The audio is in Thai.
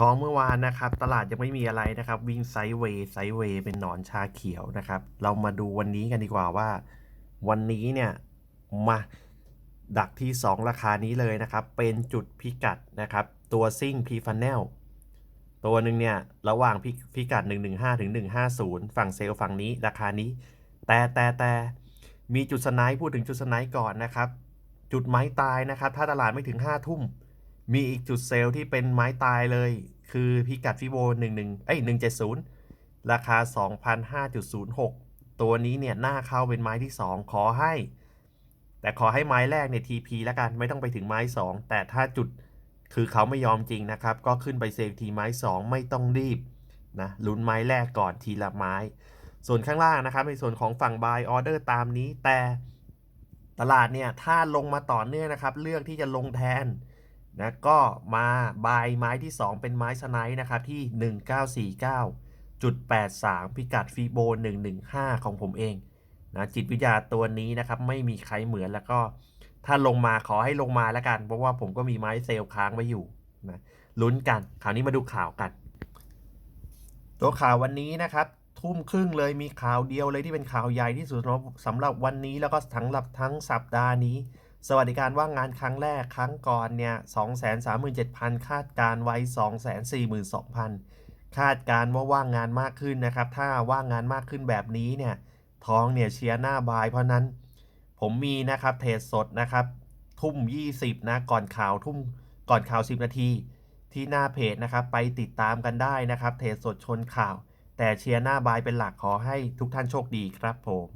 ท้องเมื่อวานนะครับ ตลาดยังไม่มีอะไรนะครับ วิ่งไซด์เวย์ไซด์เวย์เป็นหนอนชาเขียวนะครับ เรามาดูวันนี้กันดีกว่าว่า วันนี้เนี่ยมาดักที่ 2 ราคานี้เลยนะครับ เป็นจุดพิกัดนะครับ ตัวซิ่งพีฟันแนลตัวหนึ่งเนี่ย ระหว่างพิพิกัด 115ถึง150 ฝั่งเซลล์ฝั่งนี้ราคานี้ แต่แต่แต่มีจุดสไนป์พูดถึงจุดสไนป์ก่อนนะครับ จุดไม้ตายนะครับ ถ้าตลาดไม่ถึง5ทุ่ม มีอีกจุดเซลล์ที่เป็นไม้ตายเลย คือพิกัดฟิโบ11เอ้ย170 ราคา 2,005.06 ตัวนี้เนี่ยหน้าเข้าเป็นไม้ที่ 2 ขอให้ แต่ขอให้ไม้แรกเนี่ย TP แล้วกันไม่ต้องไปถึงไม้ 2 แต่ถ้าจุดคือเขาไม่ยอมจริงนะครับ ก็ขึ้นไปเซฟทีไม้ 2 ไม่ต้องรีบนะลุ้นไม้แรกก่อนทีละไม้ ส่วนข้างล่างนะครับ ในส่วนของฝั่ง buy order ตามนี้แต่ตลาดเนี่ยถ้าลงมาต่อเนื่องนะครับ เลือกที่จะลงแทน นะก็มาบายไม้ที่ 2 เป็นไม้สไนด์นะครับที่ 1949.83 พิกัดฟีโบ 115 ของผมเองนะจิตวิทยาตัวนี้นะครับไม่มีใครเหมือนแล้วก็ถ้าลงมาขอให้ลงมาแล้วกัน เพราะว่าผมก็มีไม้เซลล์ค้างไว้อยู่นะลุ้นกันคราวนี้มาดูข่าวกัน ตัวข่าววันนี้นะครับ ทุ่มครึ่งเลยมีข่าวเดียวเลยที่เป็นข่าวใหญ่ที่สุดสำหรับวันนี้แล้วก็ทั้งหลับทั้งสัปดาห์นี้ สวัสดิการว่างงานครั้งแรกครั้งก่อนเนี่ย237,000 คาดการไว้ 242,000 คาดการว่าว่างงานมากขึ้นนะครับ ถ้าว่างงานมากขึ้นแบบนี้เนี่ยท้องเนี่ยเชียร์หน้าบายเพราะนั้น ผมมีนะครับเทรดสดนะครับ ทุ่ม 20 นะ ก่อนข่าวทุ่มก่อนข่าว 10 นาที ที่หน้าเพจนะครับ ไปติดตามกันได้นะครับ เทรดสดชนข่าว แต่เชียร์หน้าบายเป็นหลักขอให้ทุกท่านโชคดีครับผม